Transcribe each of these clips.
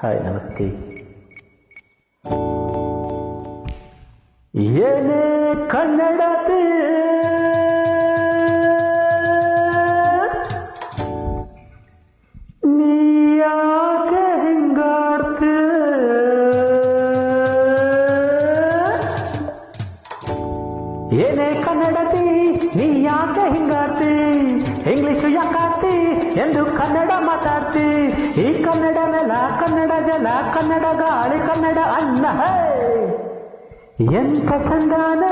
Hi ನಮಸ್ತೆ ಏನೇ ಕನ್ನಡತಿ ಯಾಕೆ ಏನೇ ಕನ್ನಡತಿ ನೀ ಯಾಕೆ ಹಿಂಗಾತಿ ಇಂಗ್ಲಿಷು ಮಾತಾಡ್ತಿ ಈ ಕನ್ನಡ ನೆಲ ಕನ್ನಡ ಜಲ, ಕನ್ನಡ ಗಾಳಿ, ಕನ್ನಡ ಅನ್ನ ಎಂತ ಸಂಧಾನ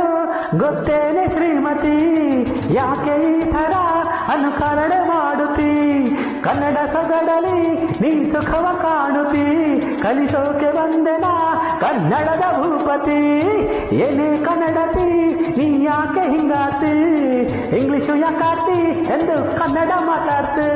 ಗೊತ್ತೇನೆ ಶ್ರೀಮತಿ? ಯಾಕೆ ಈ ಥರ ಅನುಕರಣೆ ಮಾಡುತ್ತಿ? ಕನ್ನಡ ಸೊಗಡಲಿ ನೀ ಸುಖವ ಕಾಣುತ್ತೀ? ಕಲಿಸೋಕೆ ಬಂದೆನ ಕನ್ನಡದ ಭೂಪತಿ? ಎಲೆ ಕನ್ನಡತಿ? ನೀ ಯಾಕೆ ಹಿಂಗಾತಿ? ಇಂಗ್ಲಿಷು ಯಾಕಾತಿ ಎಂದು ಕನ್ನಡ ಮಾತಾಡ್ತಿ?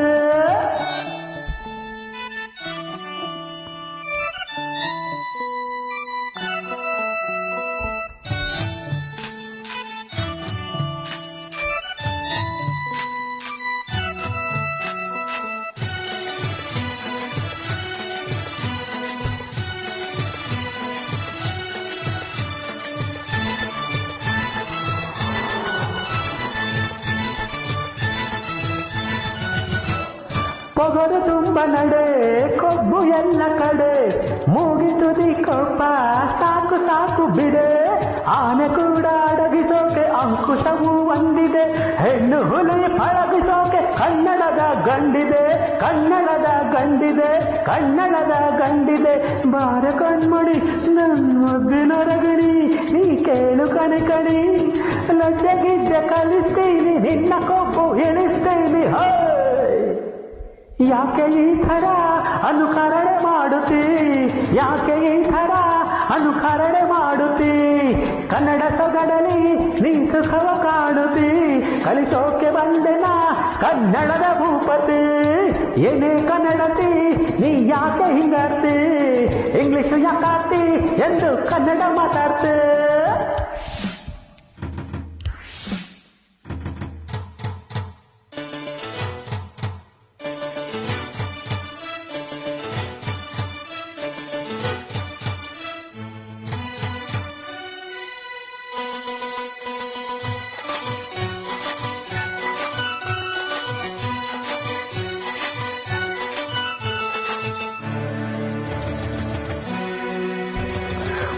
ಪೊಗರು ತುಂಬ ನಡೆ, ಕೊಬ್ಬು ಎಲ್ಲ ಕಡೆ. ಮೂಗಿತುದಿ ಕೊಪ್ಪ, ಸಾಕು ಸಾಕು ಬಿಡೆ. ಆನೆ ಕೂಡ ಅಡಗಿಸೋಕೆ ಅಂಕುಶವೂ ಒಂದಿದೆ. ಹೆಣ್ಣು ಹುಲಿ ಪಳಗಿಸೋಕೆ ಕನ್ನಡದ ಗಂಡಿದೆ. ಕನ್ನಡದ ಗಂಡಿದೆ ಕನ್ನಡದ ಗಂಡಿದೆ. ಬಾರ ಕಣ್ಮಡಿ ನನ್ನ ರಗಣಿ ನೀ ಕೇಳು ಕಣಿ ಕಣಿ. ಲಜ್ಜೆಗಿದ್ದೆ ಕಲಿಸ್ತೀನಿ, ನಿನ್ನ ಕೊಬ್ಬು ಇಳಿಸ್ತೀನಿ. ಹೇ! ಯಾಕೆ ಈ ಥರ ಅನುಕರಣೆ ಮಾಡುತ್ತಿ? ಯಾಕೆ ಈ ಥರ ಅನುಕರಣೆ ಮಾಡುತ್ತಿ? ಕನ್ನಡ ಸೊಗಡಲಿ ನೀ ಸುಖವ ಕಾಣುತ್ತಿ ಕಲಿಸೋಕೆ ಬಂದೆನ ಕನ್ನಡದ ಭೂಪತಿ? ಏನೇ ಕನ್ನಡತಿ, ನೀ ಯಾಕೆ ಹಿಂಗಾಡ್ತಿ ಇಂಗ್ಲಿಷು ಯಾಕಾರ್ತಿ ಎಂದು ಕನ್ನಡ ಮಾತಾಡ್ತಿ?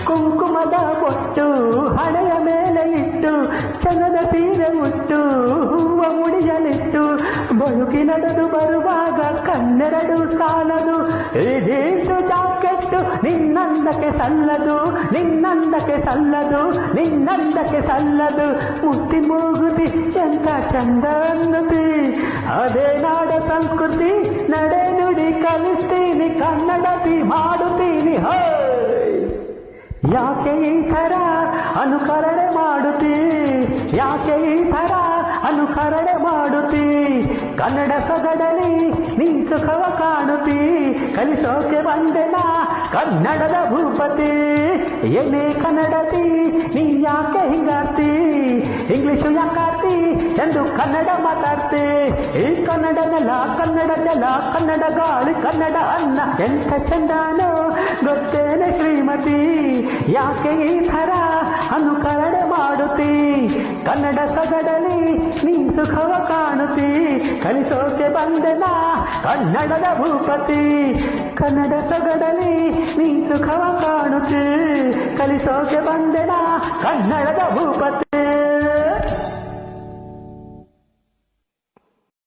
ಕುಂಕುಮದ ಬೊಟ್ಟು ಹಣೆಯ ಮೇಲೆ ಇಟ್ಟು, ಚಂದದ ಸೀರೆ ಮುಟ್ಟು ಹೂವ ಮುಡಿಯಲಿಟ್ಟು ಬದುಕಿನದದು ಬರುವಾಗ ಕನ್ನೆರಡು ಸಾಲದು. ಇಡೀಟು ಜಾಕೆಟ್ಟು ನಿನ್ನಂದಕ್ಕೆ ಸಲ್ಲದು ನಿನ್ನಂದಕ್ಕೆ ಸಲ್ಲದು ನಿನ್ನಂದಕ್ಕೆ ಸಲ್ಲದು. ಮುಟ್ಟಿ ಮೂಗುತಿ ಎಂತ ಚಂದ ಅನ್ನತಿ ಅದೇ ನಾಡ ಸಂಸ್ಕೃತಿ, ನಡೆ ನುಡಿ ಕಲಿಸ್ತೀನಿ ಕನ್ನಡತಿ ಮಾಡುತ್ತೀನಿ ಹೋ. ಯಾಕೆ ಈ ಥರ ಅನುಕರಣೆ ಮಾಡುತ್ತೀ? ಯಾಕೆ ಈ ಥರ ಅನುಕರಣೆ ಮಾಡುತ್ತೀ? ಕನ್ನಡ ಸೊಗಡಲಿ ನೀ ಸುಖವ ಕಾಣುತ್ತೀ? ಕಲಿಸೋಕೆ ಬಂದೆನ ಕನ್ನಡದ ಭೂಪತಿ? ಏನೇ ಕನ್ನಡತಿ? ನೀ ಯಾಕೆ ಹಿಂಗಾರ್ತಿ? ಇಂಗ್ಲಿಷು ಯಾಕಾರ್ತಿ ಎಂದು ಕನ್ನಡ ಮಾತಾಡ್ತಿ? ಈ ಕನ್ನಡ ನೆಲ ಕನ್ನಡ ನೆಲ, ಕನ್ನಡ ಗಾಳಿ, ಕನ್ನಡ ಅನ್ನ ಎಂಥ ಚಂದಾನೋ? ಗೊತ್ತೇನೆ ಶ್ರೀಮತಿ, ಯಾಕೆ ಈ ಥರ ಅನುಕರಣೆ ಮಾಡುತ್ತಿ? ಕನ್ನಡ ಸೊಗಡಲಿ, ನೀ ಸುಖವ ಕಾಣುತ್ತಿ? ಕಲಿಸೋಕೆ ಬಂದೆನ ಕನ್ನಡದ ಭೂಪತಿ? ಕನ್ನಡ ಸೊಗಡಲಿ, ನೀ ಸುಖವ ಕಾಣುತ್ತಿ? ಕಲಿಸೋಕೆ ಬಂದೆನ ಕನ್ನಡದ ಭೂಪತಿ?